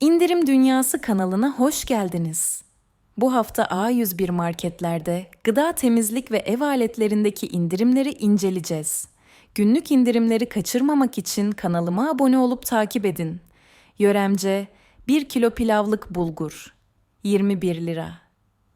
İndirim Dünyası kanalına hoş geldiniz. Bu hafta A101 marketlerde gıda temizlik ve ev aletlerindeki indirimleri inceleyeceğiz. Günlük indirimleri kaçırmamak için kanalıma abone olup takip edin. Yöremce 1 kilo pilavlık bulgur 21 lira.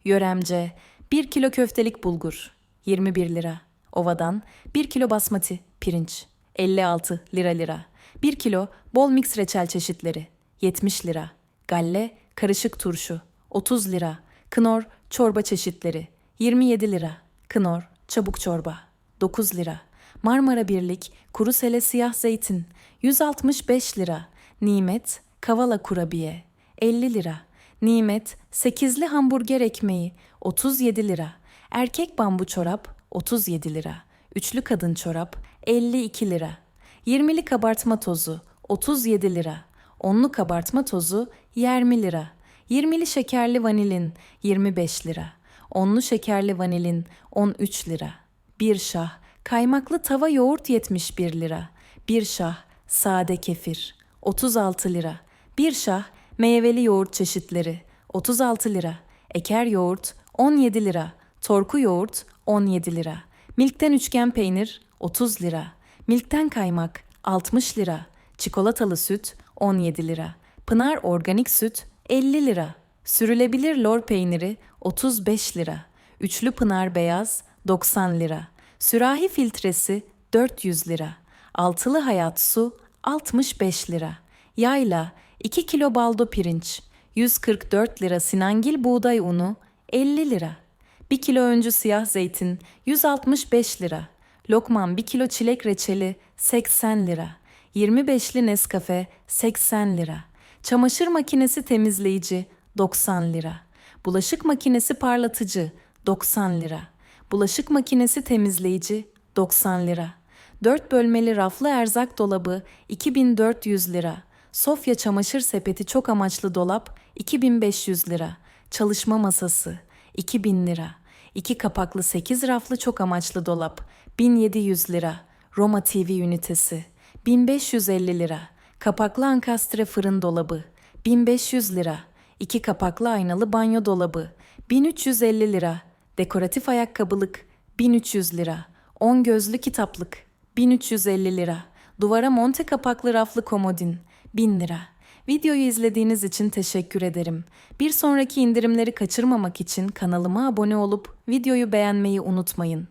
Yöremce 1 kilo köftelik bulgur 21 lira. Ovadan 1 kilo basmati pirinç 56 lira lira. 1 kilo bol mix reçel çeşitleri 70 lira. Galle karışık turşu 30 lira. Knorr çorba çeşitleri 27 lira. Knorr çabuk çorba 9 lira. Marmara Birlik kuru sele siyah zeytin 165 lira. Nimet kavala kurabiye 50 lira. Nimet sekizli hamburger ekmeği 37 lira. Erkek bambu çorap 37 lira. Üçlü kadın çorap 52 lira. 20'li kabartma tozu 37 lira. Onlu kabartma tozu 20 lira. 20'li şekerli vanilin 25 lira. Onlu şekerli vanilin 13 lira. Bir şah kaymaklı tava yoğurt 71 lira. Bir şah sade kefir 36 lira. Bir şah meyveli yoğurt çeşitleri 36 lira. Eker yoğurt 17 lira. Torku yoğurt 17 lira. Milkten üçgen peynir 30 lira. Milkten kaymak 60 lira. Çikolatalı süt 17 lira. Pınar organik süt 50 lira. Sürülebilir lor peyniri 35 lira. Üçlü Pınar beyaz 90 lira. Sürahi filtresi 400 lira. Altılı hayat su 65 lira. Yayla 2 kilo baldo pirinç 144 lira Sinangil buğday unu 50 lira. 1 kilo öncü siyah zeytin 165 lira. Lokman 1 kilo çilek reçeli 80 lira. 25'li Nescafe 80 lira. Çamaşır makinesi temizleyici 90 lira. Bulaşık makinesi parlatıcı 90 lira. Bulaşık makinesi temizleyici 90 lira. 4 bölmeli raflı erzak dolabı 2400 lira. Sofya çamaşır sepeti çok amaçlı dolap 2500 lira. Çalışma masası 2000 lira. 2 kapaklı 8 raflı çok amaçlı dolap 1700 lira. Roma TV ünitesi 1550 lira. Kapaklı ankastre fırın dolabı 1500 lira. 2 kapaklı aynalı banyo dolabı 1350 lira. Dekoratif ayakkabılık 1300 lira. 10 gözlü kitaplık 1350 lira. Duvara monte kapaklı raflı komodin 1000 lira. Videoyu izlediğiniz için teşekkür ederim. Bir sonraki indirimleri kaçırmamak için kanalıma abone olup videoyu beğenmeyi unutmayın.